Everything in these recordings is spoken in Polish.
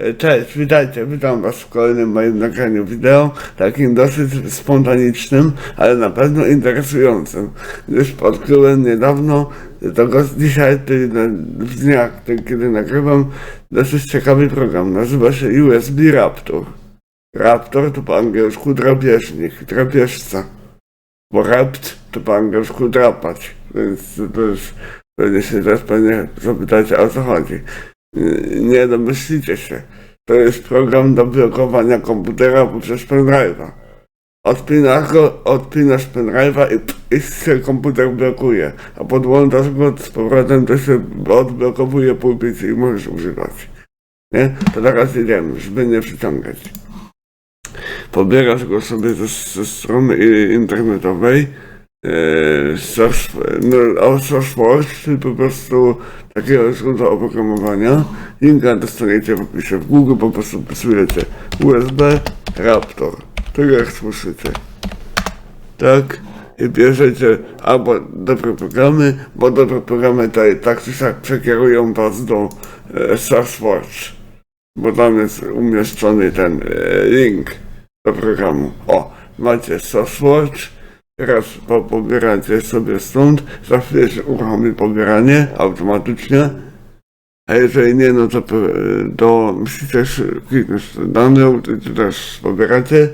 E, Cześć, witajcie, witam was w kolejnym moim nagraniu wideo, takim dosyć spontanicznym, ale na pewno interesującym, gdyż odkryłem niedawno, tego dzisiaj, czyli w dniach, kiedy nagrywam, dosyć ciekawy program, nazywa się USB Raptor. Raptor to po angielsku drapieżnik, drapieżca, bo rapt to po angielsku drapać, więc to jest, pewnie się teraz pewnie zapytacie o co chodzi. Yy, Nie domyślicie się. To jest program do blokowania komputera poprzez pendrive'a. Odpinasz go, odpinasz pendrive'a i, i się komputer blokuje, a podłączasz go z powrotem, to się odblokowuje pulpit i możesz używać. Nie? To teraz jedziemy, żeby nie przyciągać. Pobierasz go sobie ze, ze strony internetowej, e, source, no, o SourceForge, czyli po prostu takiego źródła oprogramowania. Linka dostaniecie w opisie w Google, po prostu wpisujecie USB Raptor. Tak jak słyszycie. Tak. I bierzecie albo dobre programy, bo dobre programy tutaj tak czy siak przekierują was do e. Bo tam jest umieszczony ten e, link do programu. O, macie SourceForge. Teraz po, pobieracie sobie stąd, za chwilę się uruchomi pobieranie automatycznie. A jeżeli nie, no to, e, to musicie kliknąć download i to też pobieracie.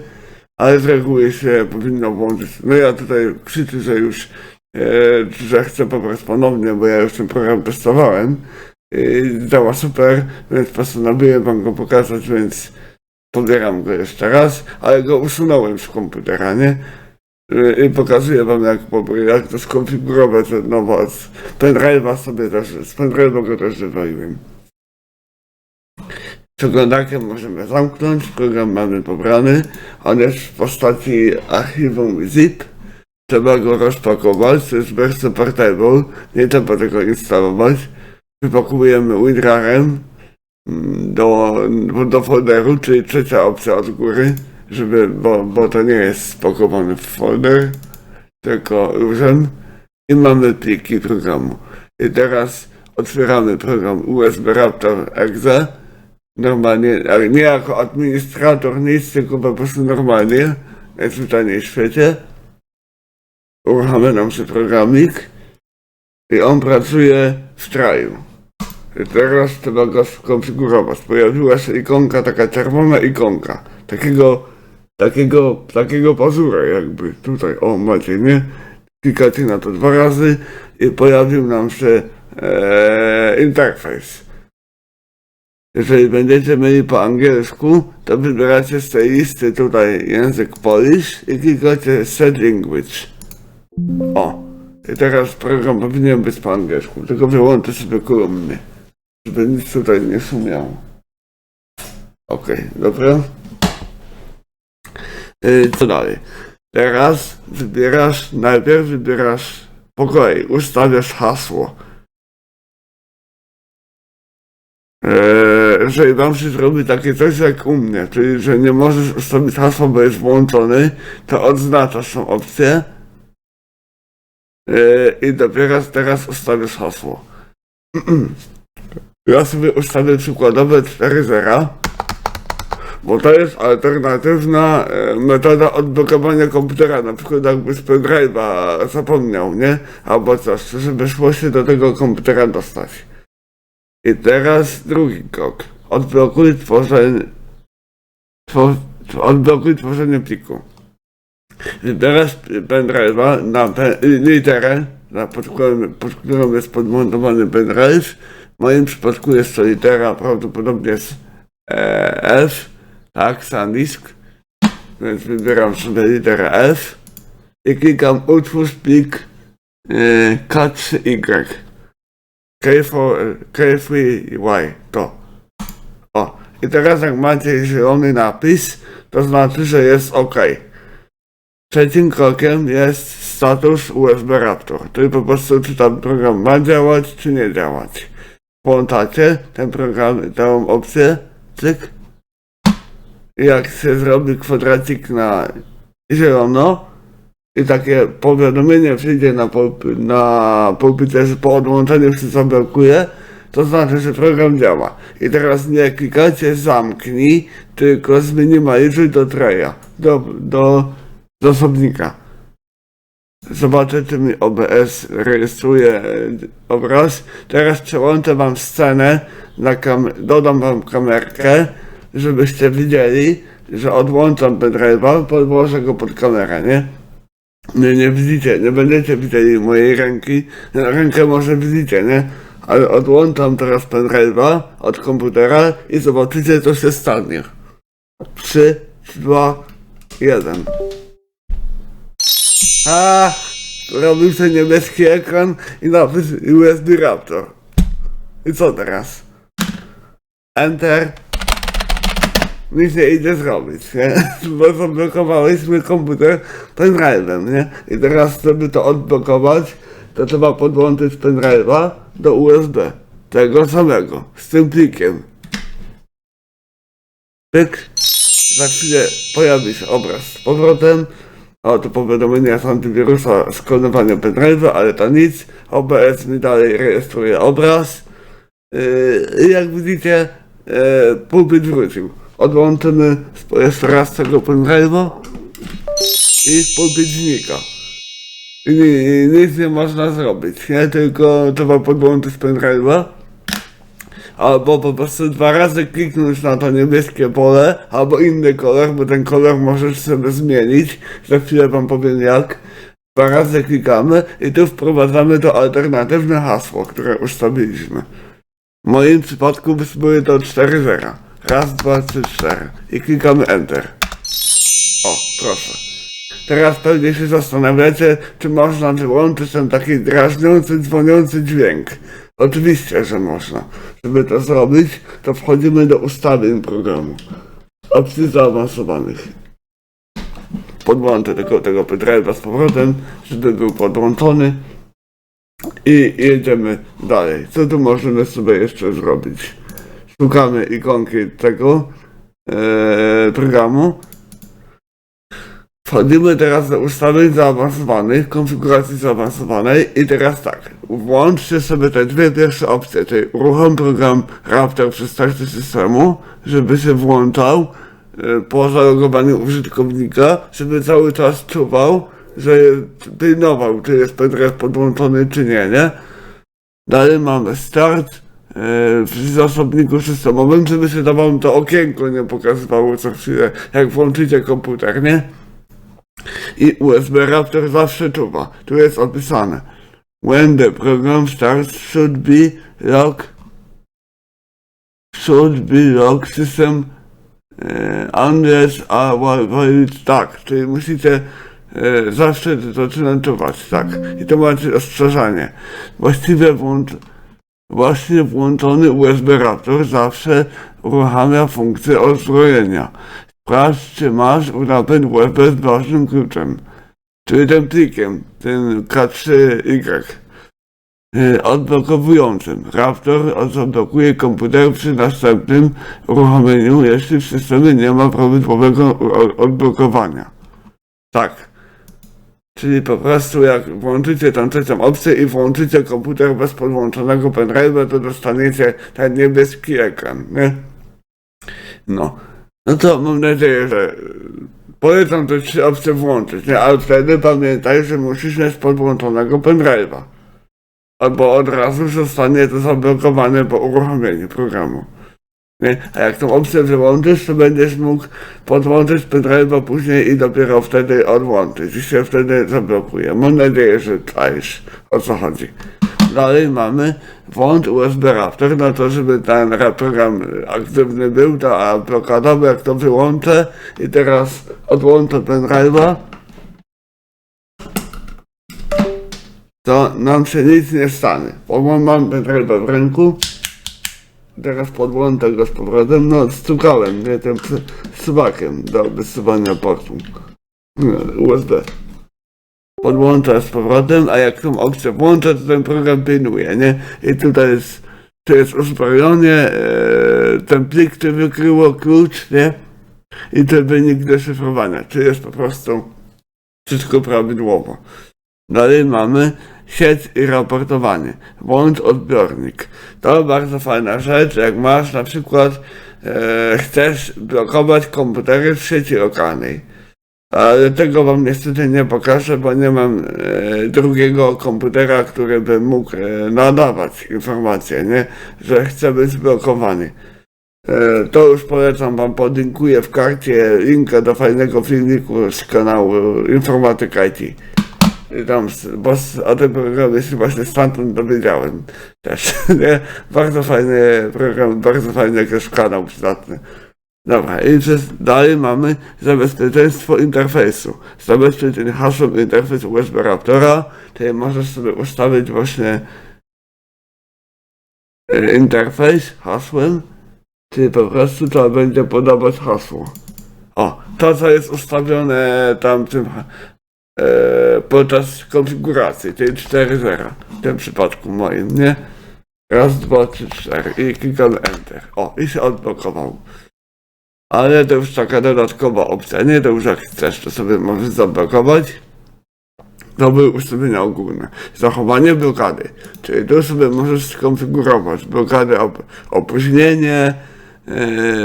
Ale z reguły się powinno włączyć. No ja tutaj krzyczę, że już, e, że chcę pobrać ponownie, bo ja już ten program testowałem. I działa super, więc postanowiłem wam go pokazać, więc pobieram go jeszcze raz, ale go usunąłem z komputera, nie? I pokazuję wam jak, jak to skonfigurować od nowa. Pendrive'a sobie też, z pendrive'a go też wywaliłem. Przeglądarkę możemy zamknąć, program mamy pobrany. On jest w postaci archiwum zip. Trzeba go rozpakować, to jest wersja portable, nie trzeba tego instalować. Wypakujemy WinRARem mm, do, do folderu, czyli trzecia opcja od góry, żeby, bo, bo to nie jest spakowany w folder, tylko różem i mamy pliki programu. I teraz otwieramy program USB Raptor Exe, normalnie, ale nie jako administrator, nic, tylko po prostu normalnie, najzwyczajniej w świecie. Uruchamia nam się programik i on pracuje w traju. I teraz trzeba go skonfigurować. Pojawiła się ikonka, taka czerwona ikonka, takiego, takiego, takiego pazura jakby tutaj, o macie, nie? Klikacie na to dwa razy i pojawił nam się e, interfejs. Jeżeli będziecie mieli po angielsku, to wybieracie z tej listy tutaj język Polish i klikacie Set Language. O, i teraz program powinien być po angielsku, tylko wyłączę sobie kolumny, żeby nic tutaj nie szumiało. Okej, dobra. Yy, co dalej? Teraz wybierasz, najpierw wybierasz po ustawiasz hasło. Eee, jeżeli wam się zrobi takie coś jak u mnie, czyli że nie możesz ustawić hasła, bo jest włączony, to odznaczasz tą opcję eee, i dopiero teraz ustawisz hasło. Ja sobie ustawię przykładowe 4.0, bo to jest alternatywna e, metoda odblokowania komputera, na przykład jakby z pendrive'a zapomniał, nie? Albo coś, żeby szło się do tego komputera dostać. I teraz drugi krok. Odblokuj tworzenie, two, odblokuj tworzenie pliku. Wybierasz pendrive'a na pe, literę, na pod którą, pod którą jest podmontowany pendrive. W moim przypadku jest to litera, prawdopodobnie jest e, F, SanDisk. Więc wybieram sobie literę F i klikam utwórz plik e, K3Y. K4, K3Y, to. O, i teraz jak macie zielony napis, to znaczy, że jest OK. Trzecim krokiem jest status USB Raptor, czyli po prostu czy ten program ma działać, czy nie działać. Włączacie ten program, tę opcję, cyk. Jak się zrobi kwadracik na zielono, i takie powiadomienie przyjdzie na, pulp, na pulpicie, że po odłączeniu się zablokuje, to znaczy, że program działa. I teraz nie klikacie zamknij, tylko zminimalizuj do treja, do, do, osobnika. Zobaczę, czy mi OBS rejestruje e, obraz. Teraz przełączę wam scenę, na dodam wam kamerkę, żebyście widzieli, że odłączam pendrive'a, podłożę go pod kamerę, nie? Nie, nie widzicie, nie będziecie widzieli mojej ręki. Rękę może widzicie, nie? Ale odłączam teraz pendrive'a od komputera i zobaczycie, co się stanie. 3, 2, 1. A, robił się niebieski ekran i napis USB Raptor. I co teraz? Enter. Nie idzie zrobić, nie? Bo zablokowaliśmy komputer pendrive'em, nie? I teraz, żeby to odblokować, to trzeba podłączyć pendrive'a do USB. Tego samego, z tym plikiem. Pyk. Za chwilę pojawi się obraz z powrotem. O, to powiadomienie z antywirusa sklonowania pendrive'a, ale to nic. OBS mi dalej rejestruje obraz. Yy, jak widzicie, yy, pulpit wrócił. Odłączymy raz tego pendrive'a i pulpit znika. I, ni- nic nie można zrobić, nie? Tylko trzeba podłączyć pendrive'a albo po prostu dwa razy kliknąć na to niebieskie pole, albo inny kolor, bo ten kolor możesz sobie zmienić. Za chwilę wam powiem jak. Dwa razy klikamy i tu wprowadzamy to alternatywne hasło, które ustawiliśmy. W moim przypadku były to 4 zera. Raz, dwa, trzy, cztery. I klikamy Enter. O, proszę. Teraz pewnie się zastanawiacie, czy można wyłączyć ten taki drażniący, dzwoniący dźwięk. Oczywiście, że można. Żeby to zrobić, to wchodzimy do ustawień programu. Opcji zaawansowanych. Podłączę tego, tego pendrive'a z powrotem, żeby był podłączony. I jedziemy dalej. Co tu możemy sobie jeszcze zrobić? Szukamy ikonki tego e, programu. Wchodzimy teraz do ustawień zaawansowanych, konfiguracji zaawansowanej i teraz tak, włączcie sobie te dwie pierwsze opcje, czyli uruchom program Raptor przy starcie systemu, żeby się włączał e, po zalogowaniu użytkownika, żeby cały czas czuwał, że pilnował, czy jest pendrive podłączony, czy nie, nie? Dalej mamy start w zasobniku systemowym, żeby się wam to okienko nie pokazywało co chwilę, jak włączycie komputer, nie? I USB Raptor zawsze czuwa. Tu jest opisane. When the program starts should be lock should be lock system e, unless a valid tak, czyli musicie e, zawsze zaczynać czuwać, tak. I to macie ostrzeżenie. Właściwie włącz Właśnie włączony USB Raptor zawsze uruchamia funkcję odzbrojenia. Sprawdź, czy masz napęd USB z ważnym kluczem, czyli tym plikiem, tym K3Y, yy, odblokowującym. Raptor zablokuje komputer przy następnym uruchomieniu, jeśli w systemie nie ma prawidłowego odblokowania. Tak. Czyli po prostu jak włączycie trzecią opcję i włączycie komputer bez podłączonego pendrive'a, to dostaniecie ten niebieski ekran, nie? No. No to mam nadzieję, że polecam te trzy opcje włączyć, nie? Ale wtedy pamiętaj, że musisz mieć podłączonego pendrive'a. Albo od razu zostanie to zablokowane po uruchomieniu programu. A jak tą opcję wyłączysz, to będziesz mógł podłączyć pendrive'a później i dopiero wtedy odłączyć i się wtedy zablokuje. Mam nadzieję, że czaisz o co chodzi. Dalej mamy włącz USB Raptor na to, żeby ten ra- program aktywny był, ta blokada, bo jak to wyłączę i teraz odłączę pendrive'a, to nam się nic nie stanie. Bo mam pendrive'a w ręku, teraz podłączę go z powrotem, no stukałem, nie, tym suwakiem do wysuwania portu USB. Podłączę z powrotem, a jak tą opcję włączę, to ten program pilnuje, nie? I tutaj jest, to jest uzbrojenie, e, ten plik, który wykryło klucz, nie? I ten wynik deszyfrowania, czy jest po prostu wszystko prawidłowo. Dalej mamy sieć i raportowanie. Włącz odbiornik. To bardzo fajna rzecz, jak masz na przykład, e, chcesz blokować komputery w sieci lokalnej. Ale tego wam niestety nie pokażę, bo nie mam e, drugiego komputera, który by mógł e, nadawać informacje, nie? Że chce być zblokowany. E, To już polecam wam, podlinkuję w karcie linka do fajnego filmiku z kanału Informatyka IT. Tam, bo o tym programie się właśnie stamtąd dowiedziałem też, nie? Bardzo fajny program, bardzo fajny też kanał przydatny. Dobra, i przez, dalej mamy zabezpieczeństwo interfejsu. Zabezpieczenie hasłem interfejsu USB Raptora, czyli możesz sobie ustawić właśnie e, interfejs hasłem, czyli po prostu to będzie podawać hasło. O, to co jest ustawione tam tym, podczas konfiguracji, czyli 4.0 w tym przypadku moim, nie? Raz, dwa, trzy, cztery i klikam Enter. O, i się odblokował. Ale to już taka dodatkowa opcja, nie? To już jak chcesz, to sobie możesz zablokować. To były ustawienia ogólne. Zachowanie blokady, czyli tu sobie możesz skonfigurować blokadę op- opóźnienie, e,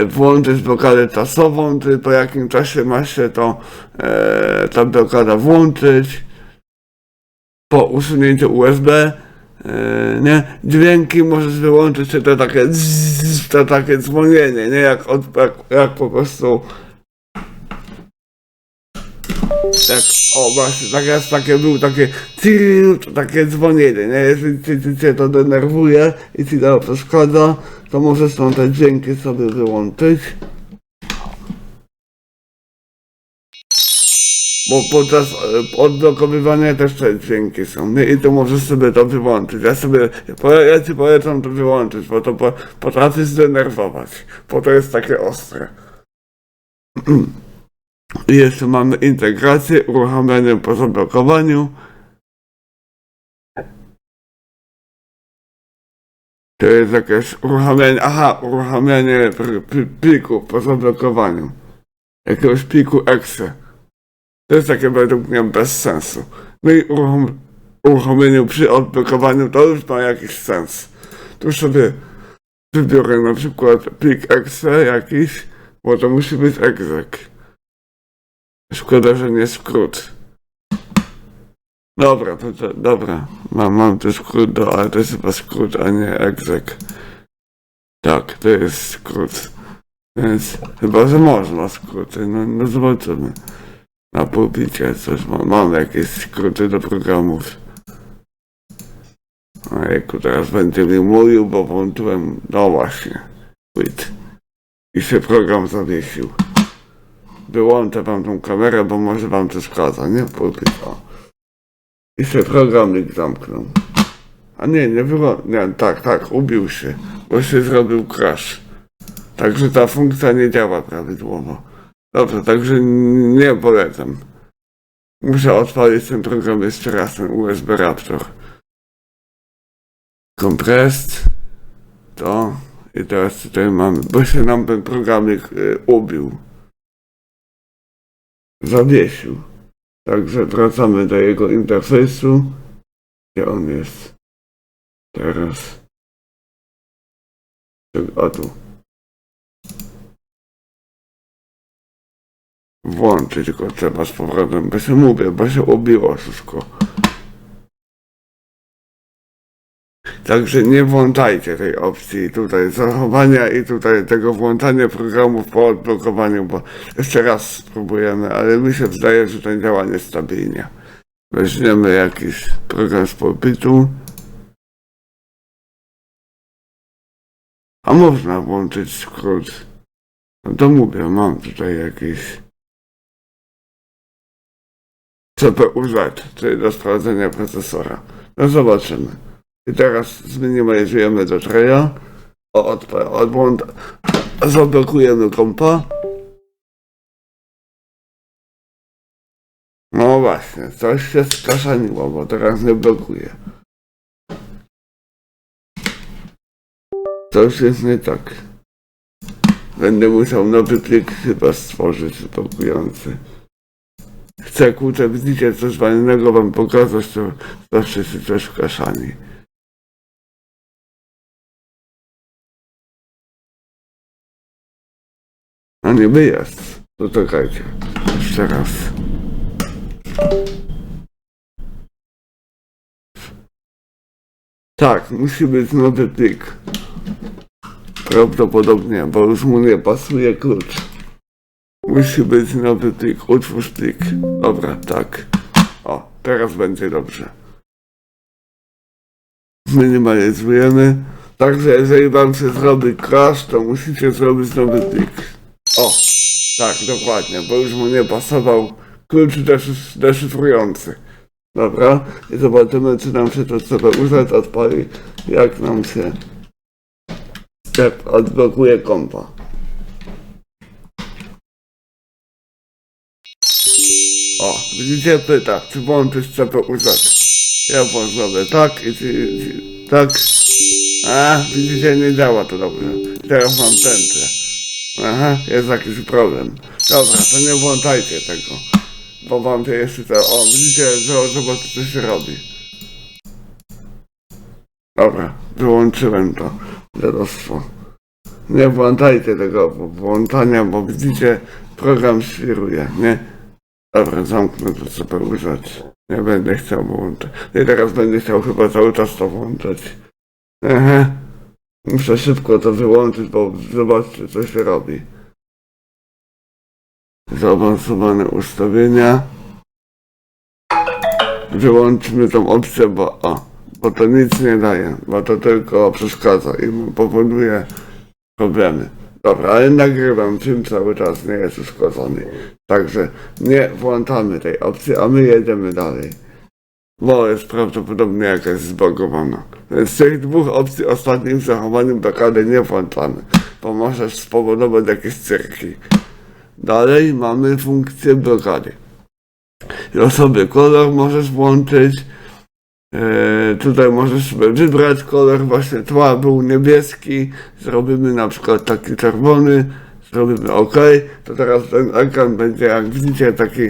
włączyć blokadę czasową, czyli po jakim czasie ma się to e, ta blokada włączyć. Po usunięciu USB, e, nie? Dźwięki możesz wyłączyć, czy to takie to takie dzwonienie, nie? Jak, od, jak, jak po prostu jak, o właśnie, tak jest takie, był takie takie dzwonienie, nie? Jeżeli cię, cię, cię to denerwuje i ci to przeszkadza, to możesz tam te dźwięki sobie wyłączyć. Bo podczas e, odblokowywania też te dźwięki są, nie? I to możesz sobie to wyłączyć. Ja sobie, ja ci polecam to wyłączyć, bo to po, potrafi zdenerwować, bo to jest takie ostre. I jeszcze mamy integrację, uruchamianie po zablokowaniu. To jest jakieś uruchamianie, aha, uruchamianie pl- pl- pliku po zablokowaniu. Jakiegoś pliku exe. To jest takie według mnie bez sensu. No i uruchom, uruchomieniu przy odblokowaniu to już ma jakiś sens. Tu sobie wybiorę na przykład plik exe jakiś, bo to musi być exec. Szkoda, że nie skrót. Dobra, to, to dobra. Mam, mam tu skrót, do, ale to jest chyba skrót, a nie exec. Tak, to jest skrót. Więc chyba, że można skróty. No, no zobaczymy. Na pulpicie coś mam. Mam jakieś skróty do programów. Ojejku, teraz będzie mi mówił, bo włączyłem, no właśnie, quit. I się program zawiesił. Wyłączę wam tą kamerę, bo może wam przeszkadza, nie? O. I się programik zamknął. A nie, nie wyłączył, nie, tak, tak, ubił się, bo się zrobił crash. Także ta funkcja nie działa prawidłowo. Dobrze, także nie polecam. Muszę odpalić ten program jeszcze raz, ten USB Raptor. Compressed. To. I teraz tutaj mamy, bo się nam ten programik y, ubił. Zawiesił. Także wracamy do jego interfejsu. Gdzie on jest? Teraz. A tu. Włączyć go trzeba z powrotem, bo się mówię, bo się ubiło wszystko. Także nie włączajcie tej opcji tutaj zachowania i tutaj tego włączania programów po odblokowaniu, bo jeszcze raz spróbujemy, ale mi się wydaje, że to działa niestabilnie. Weźmiemy jakiś program z pulpitu. A można włączyć skrót. No to mówię, mam tutaj jakiś CPU-Z, czyli do sprawdzenia procesora. No zobaczymy. I teraz zminimalizujemy do treja. O, od, odłącz, zablokujemy kompa. No właśnie, coś się skaszaniło, bo teraz nie blokuje. Coś jest nie tak. Będę musiał nowy plik chyba stworzyć blokujący. chcę kurczę, widzicie coś fajnego wam pokazać, to zawsze się coś kaszani. A niby jest. To czekajcie. Jeszcze raz. Tak, musi być nowy plik. Prawdopodobnie, bo już mu nie pasuje klucz. Musi być nowy plik, utwórz plik. Dobra, tak. O, teraz będzie dobrze. Zminimalizujemy. Także jeżeli wam się zrobi crash, to musicie zrobić nowy plik. O, tak, dokładnie, bo już mu nie pasował klucz deszyf- deszyfrujący. Dobra, i zobaczymy, czy nam się to CPUZ odpali, jak nam się jak odblokuje kompa. O, widzicie, pyta, czy włączyć CPUZ. Ja włączę tak i czy, tak. A, widzicie, nie działa to dobrze. Teraz mam tęczę. Aha, jest jakiś problem. Dobra, to nie włączajcie tego. Bo wam to jeszcze to... O, widzicie, że zobacz co się robi. Dobra, wyłączyłem to. Dziadostwo. Nie włączajcie tego bo- włączania, bo widzicie, program świruje, nie? Dobra, zamknę to co użyć. Nie będę chciał włączać. I teraz będę chciał chyba cały czas to włączać. Aha. Muszę szybko to wyłączyć, bo zobaczcie co się robi. Zaawansowane ustawienia. Wyłączmy tą opcję, bo o, bo to nic nie daje, bo to tylko przeszkadza i powoduje problemy. Dobra, ale nagrywam film cały czas, nie jest uszkodzony. Także nie włączamy tej opcji, a my jedziemy dalej. Bo jest prawdopodobnie jakaś zbagowana. Z tych dwóch opcji ostatnim zachowaniem blokady nie włączamy, bo może spowodować jakieś cyrki. Dalej mamy funkcję blokady. I sobie kolor możesz włączyć. E, tutaj możesz sobie wybrać kolor właśnie tła, był niebieski, zrobimy na przykład taki czerwony, zrobimy OK, to teraz ten ekran będzie jak widzicie taki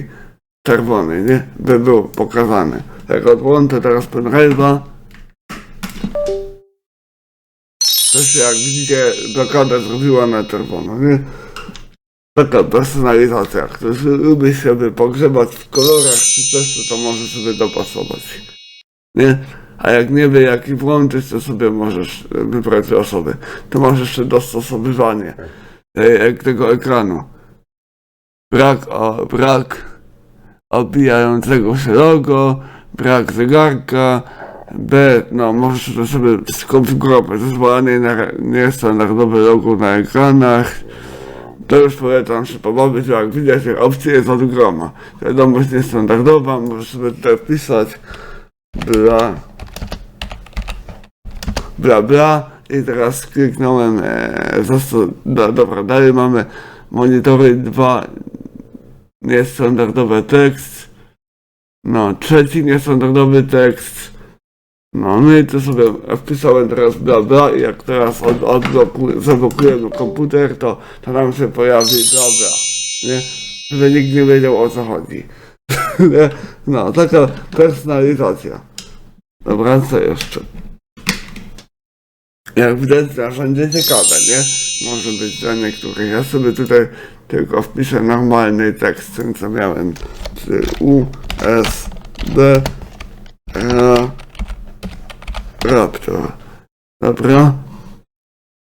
czerwony, nie? By był pokazany. Jak odłączę teraz pendrive'a, to się jak widzicie blokada zrobiła na czerwono, nie? Taka personalizacja. Ktoś lubi sobie pogrzebać w kolorach czy coś, to, to może sobie dopasować. Nie? A jak nie wie jaki włączyć, to sobie możesz e, wybrać osoby. To masz jeszcze dostosowywanie e, tego ekranu. Brak, o, brak obijającego się logo, brak zegarka, B, no możesz to sobie skonfigurować. Zezwolenie na niestandardowe logo na ekranach. To już polecam się pobawić, jak widać, opcji jest od groma. Wiadomość niestandardowa, możesz sobie tutaj wpisać bla bla bla i teraz kliknąłem e, zasto- da, dobra, dalej mamy monitory 2 niestandardowy tekst no, trzeci niestandardowy tekst no, no i tu sobie wpisałem teraz bla bla i jak teraz od, odbloku, zablokujemy komputer, to, to nam się pojawi bla bla, nie? Żeby nikt nie wiedział o co chodzi. No, taka personalizacja. Dobra, co jeszcze? Jak widać narzędzie ciekawe, nie? Może być dla niektórych. Ja sobie tutaj tylko wpiszę normalny tekst, ten co miałem. Czy U, S, D, R, Raptor. Dobra.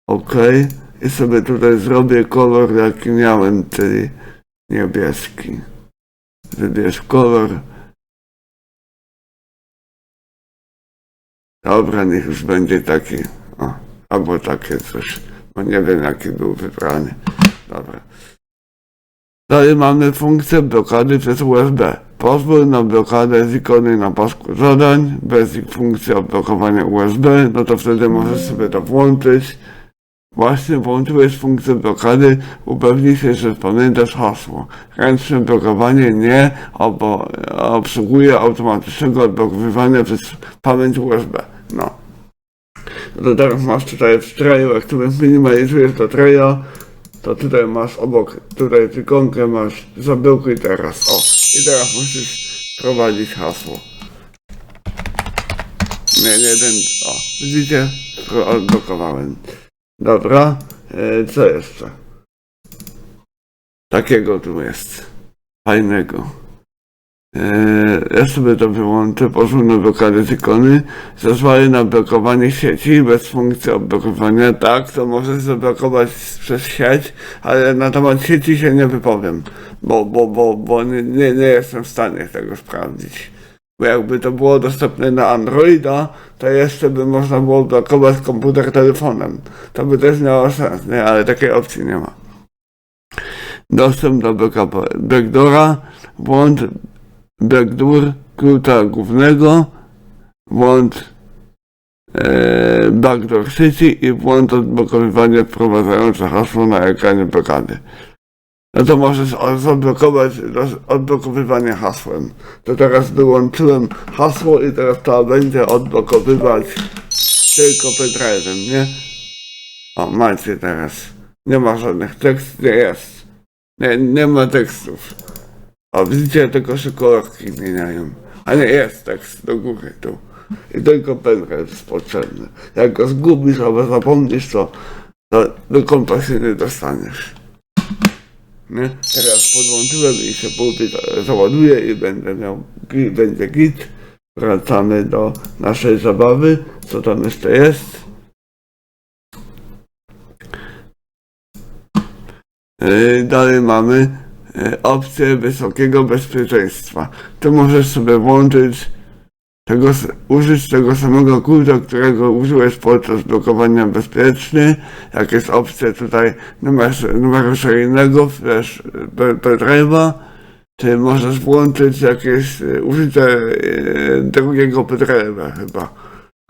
Ok. I sobie tutaj zrobię kolor jaki miałem, czyli niebieski. Wybierz kolor. Dobra, niech już będzie taki. O, albo takie coś. Bo nie wiem jaki był wybrany. Dobra. Dalej mamy funkcję blokady przez USB. Pozwól na blokadę z ikony na pasku zadań, bez ich funkcji odblokowania USB, no to wtedy możesz sobie to włączyć. Właśnie włączyłeś funkcję blokady, upewnij się, że pamiętasz hasło. Ręczne blokowanie nie obo, obsługuje automatycznego odblokowywania przez pamięć USB. No. Teraz masz tutaj w jak tu minimalizujesz to traya, to tutaj masz obok, tutaj ikonkę masz, zablokuj teraz, o. i teraz musisz wprowadzić hasło. Nie, nie ten. O, widzicie? Odblokowałem. Dobra, e, co jeszcze? Takiego tu jest. Fajnego. E, ja sobie to wyłączę, pozwólę blokady ikony. Zezwolę na blokowanie sieci bez funkcji odblokowania. Tak, to możesz zablokować przez sieć, ale na temat sieci się nie wypowiem, bo, bo, bo, bo nie, nie, nie jestem w stanie tego sprawdzić. Bo jakby to było dostępne na Androida, to jeszcze by można było blokować komputer telefonem. To by też miało sens, nie? Ale takiej opcji nie ma. Dostęp do backdoora, włącz backdoor klucza głównego, włącz e, backdoor sieci i włącz odblokowywanie wprowadzające hasło na ekranie blokady. No to możesz zablokować odblokowywanie hasłem. To teraz wyłączyłem hasło i teraz to będzie odblokowywać tylko pendrive'em, nie? O, macie teraz. Nie ma żadnych tekstów, nie jest. Nie, nie ma tekstów. O, widzicie, tylko się kolorki zmieniają. A nie, jest tekst do góry tu. I tylko pendrive jest potrzebny. Jak go zgubisz albo zapomnisz, to, to do kompa się nie dostaniesz. Nie? Teraz podłączyłem i się pulpit załaduje i będę miał, będzie git. Wracamy do naszej zabawy. Co tam jeszcze jest? Yy, Dalej mamy opcję wysokiego bezpieczeństwa. Tu możesz sobie włączyć tego, użyć tego samego klucza, którego użyłeś podczas blokowania bezpieczny. Jak jest opcja tutaj numer, numeru seryjnego, flash pe- pendrive'a, czy możesz włączyć jakieś e, użycie e, drugiego pendrive'a chyba.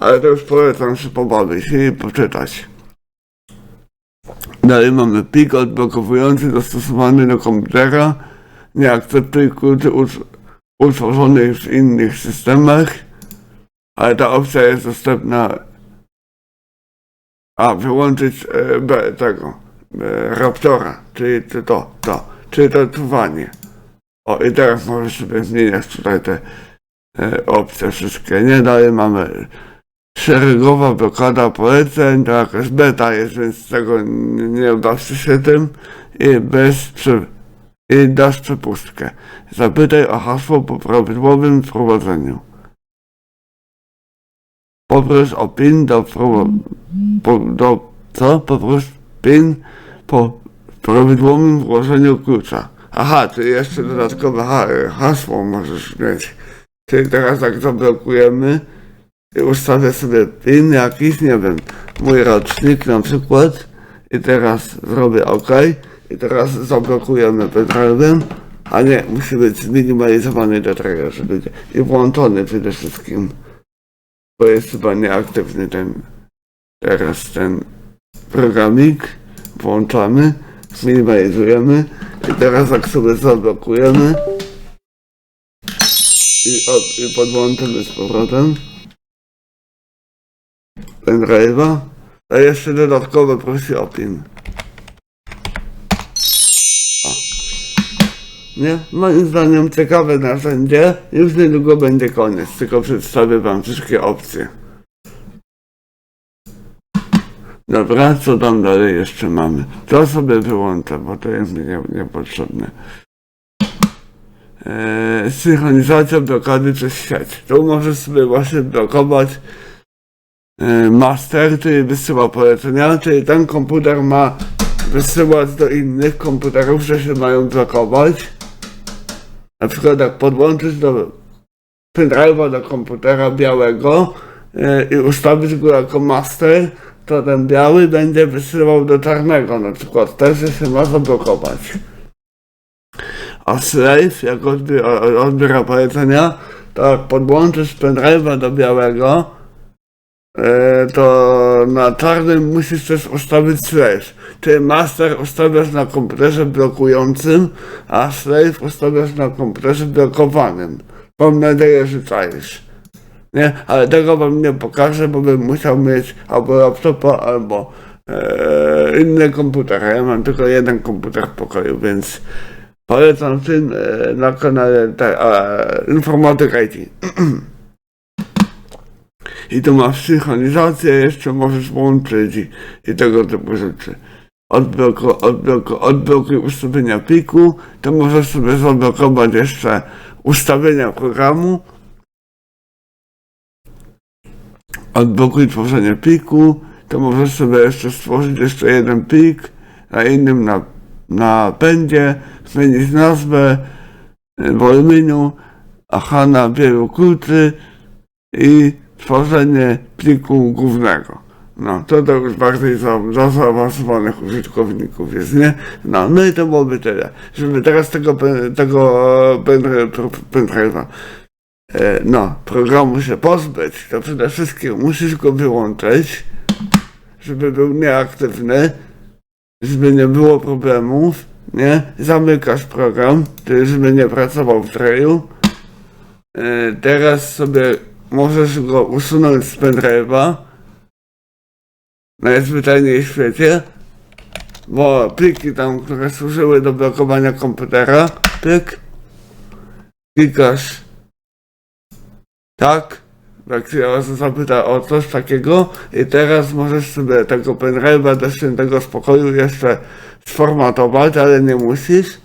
Ale to już polecam się pobawić i poczytać. Dalej mamy plik odblokowujący dostosowany do komputera. Nie akceptuj kluczy ut- utworzonych w innych systemach, ale ta opcja jest dostępna. A, wyłączyć e, B, tego e, Raptora, czyli to, to, to, czyli to czuwanie. O, i teraz możesz sobie zmieniać tutaj te e, opcje wszystkie. Nie dalej mamy szeregowa blokada poleceń, to jakaś beta jest, więc tego nie, nie bawcie się tym i bez prze, i dasz przepustkę. Zapytaj o hasło po prawidłowym wprowadzeniu. Poproś o PIN do, po, do co? Poproś PIN po prawidłowym włożeniu klucza. Aha, ty jeszcze dodatkowe ha hasło możesz mieć. Czyli teraz jak zablokujemy ustawię sobie PIN jakiś, nie wiem, mój rocznik na przykład. I teraz zrobię OK. I teraz zablokujemy pendrive'em, a nie, musi być zminimalizowany do tego, żeby i włączony przede wszystkim, bo jest chyba nieaktywny ten teraz ten programik, włączamy, zminimalizujemy. I teraz jak sobie zablokujemy i, i podłączymy z powrotem pendrive'a, a jeszcze dodatkowo prosi o PIN. O. Nie? Moim zdaniem ciekawe narzędzie. Już niedługo będzie koniec, tylko przedstawię wam wszystkie opcje. Dobra, co tam dalej jeszcze mamy? To sobie wyłączę, bo to jest mi nie, niepotrzebne. Eee, synchronizacja blokady przez sieć. Tu możesz sobie właśnie blokować master, czyli wysyła polecenia, czyli ten komputer ma wysyłać do innych komputerów, że się mają blokować. Na przykład jak podłączyć do pendrive'a do komputera białego e, i ustawić go jako master, to ten biały będzie wysyłał do czarnego na przykład. Też się ma zablokować. A slave, jak odbiera, odbiera polecenia, to jak podłączysz pendrive'a do białego, to na czarnym musisz też ustawić slave. Czyli master ustawiasz na komputerze blokującym, a slave ustawiasz na komputerze blokowanym. Mam nadzieję, że czaisz. Nie, ale tego wam nie pokażę, bo bym musiał mieć albo laptopa, albo e, inny komputer. Ja mam tylko jeden komputer w pokoju, więc Polecam film e, na kanale te, e, Informatyka IT. I tu masz synchronizację, jeszcze możesz łączyć i, i tego typu rzeczy. Odbloku, odbloku, odblokuj ustawienia pliku, to możesz sobie zablokować jeszcze ustawienia programu. Odblokuj tworzenie pliku, to możesz sobie jeszcze stworzyć jeszcze jeden plik na innym na, napędzie, zmienić nazwę, y, woluminu, Ahana wielu kluczy i tworzenie pliku głównego. No, to to już bardziej za, dla zaawansowanych użytkowników jest, nie? No, no i to byłoby tyle. Żeby teraz tego, tego pendrive'a, e, no, programu się pozbyć, to przede wszystkim musisz go wyłączyć, żeby był nieaktywny, żeby nie było problemów, nie? Zamykasz program, żeby nie pracował w trayu. E, Teraz sobie możesz go usunąć z pendrive'a. Najzwyczajniej w świecie, bo pliki tam, które służyły do blokowania komputera, pyk, klikasz. Tak, się was zapyta o coś takiego. I teraz możesz sobie tego pendrive'a do świętego spokoju jeszcze sformatować, ale nie musisz,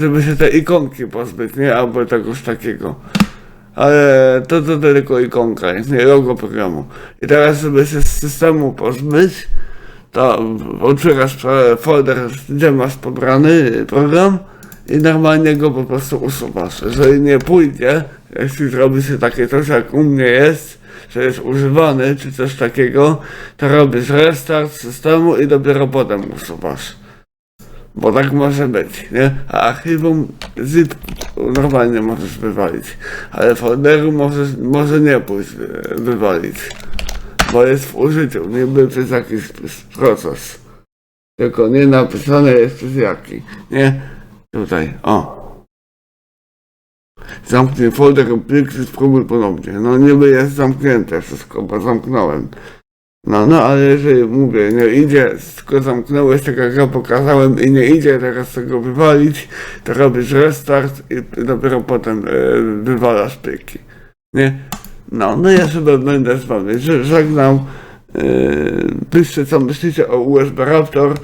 żeby się te ikonki pozbyć, nie? Albo czegoś takiego. Ale to, to tylko ikonka, jest nie logo programu. I teraz, żeby się z systemu pozbyć, to otwierasz folder, gdzie masz pobrany program i normalnie go po prostu usuwasz. Jeżeli nie pójdzie, jeśli zrobi się takie coś jak u mnie jest, że jest używany czy coś takiego, to robisz restart systemu i dopiero potem usuwasz. Bo tak może być, nie? A archiwum zip normalnie możesz wywalić, ale folderu możesz, może nie pójść e, wywalić, bo jest w użyciu, niby przez jakiś proces. Tylko nie napisane jest przez jaki, nie? Tutaj, o. Zamknij folder plik spróbuj ponownie. No niby jest zamknięte wszystko, bo zamknąłem. No, no, ale jeżeli mówię, nie idzie, tylko zamknąłeś tak jak ja pokazałem i nie idzie teraz tego wywalić, to robisz restart i dopiero potem e, wywalasz pliki. Nie? No, no ja sobie będę z wami żegnał. E, piszcie co myślicie o USB Raptor.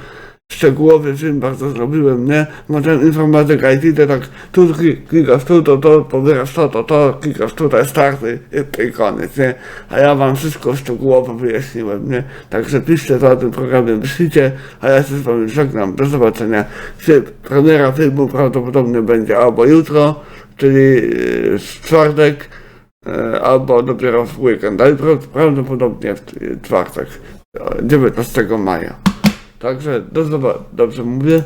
Szczegółowy film bardzo zrobiłem, nie? No ten informatyk IT to tak tu klik- klikasz tu, to to, pobierasz to, to to, klikasz tutaj start i, i koniec, nie? A ja wam wszystko szczegółowo wyjaśniłem, nie? Także piszcie co o tym programie myślicie, a ja się z wami żegnam. Do zobaczenia. Premiera filmu prawdopodobnie będzie albo jutro, czyli e, w czwartek, e, albo dopiero w weekend, ale pra- prawdopodobnie w t- czwartek, e, 19 maja. Także do zobaczenia. Dobrze mówię?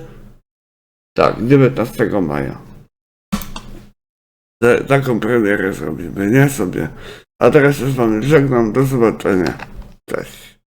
Tak, 19 maja. Te- Taką premierę zrobimy, nie sobie. A teraz się z wami żegnam. Do zobaczenia. Cześć.